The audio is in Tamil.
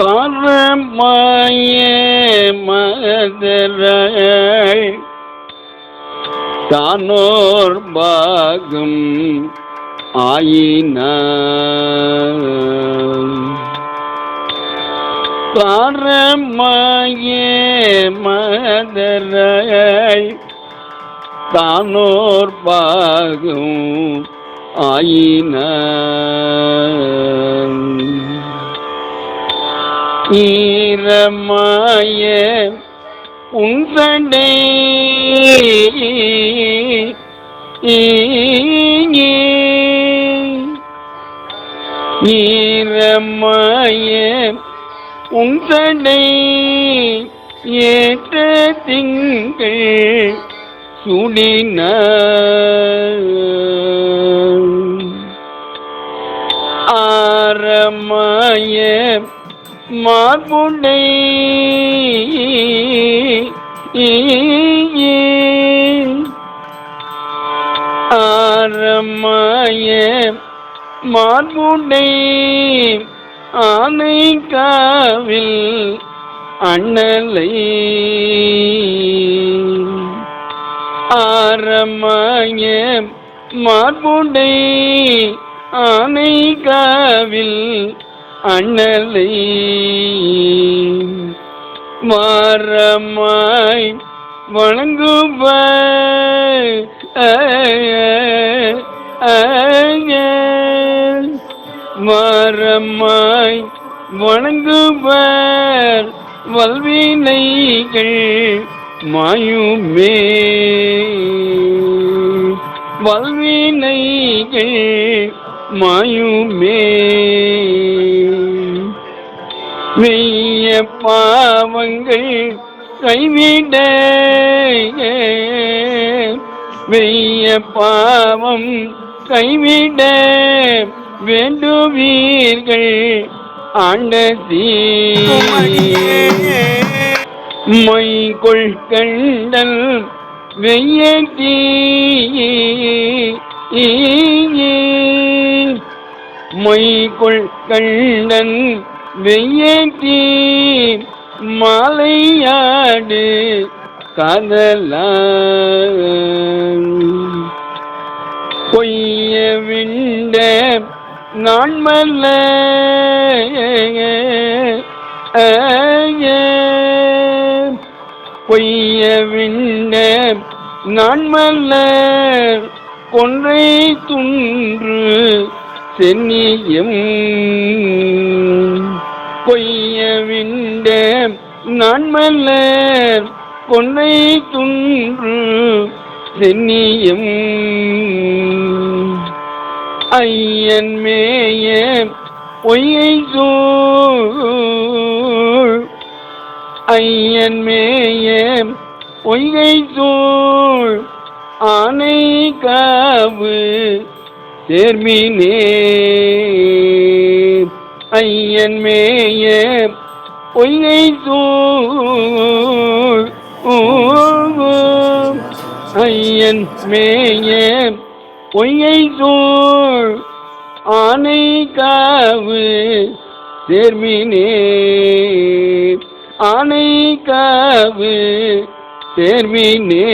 காரமாய மதராய் தானோர் பாகம் ஆயின காரமாய மதராய் தானோர் பாகம் ஆயின ஈரமாய உந்தடை ஈரமாய உந்தடை ஏற்ற திங்கள் சுடின ஆரமாய மார்புனை. ஆரமாய மார்புனை. ஆனை காவில் அண்ணலை. ஆரமாய மார்புண்டை ஆனை காவில் அண்ணலை மாறமாய் வணங்குப மாறமாய் வணங்குபர் வல்வினைகள் மாயுமே. வல்வினைகள் மாயுமே வெய்ய பாவங்கள் கைவிட. வெய்ய பாவம் கைவிட. வேண்டுவீர்கள் ஆண்டதி. மைகொள் கண்டல் வெய்ய வெய்யி மொய்கொள் கண்டன் வெய்யி மாலையாடு காதலா பொய்ய விண்ட நான்மல்ல பொய்ய விண்ட நான்மல்ல கொன்றை துன்று சென்னியும் பொய்ய விண்ட நான்மல்லர் பொன்னை துன்று சென்னியும். ஐயன் மேய பொய்யை சூழ். ஐயன் மேய பொய்யை சூழ். ஆனை காவு சேர்மினே ஐயன் மேய பொய்யை சூழ் ஐயன் மேய பொய்யை தூள் ஆனை காவு சேர்மினே ஆனை காவு சேர்மினே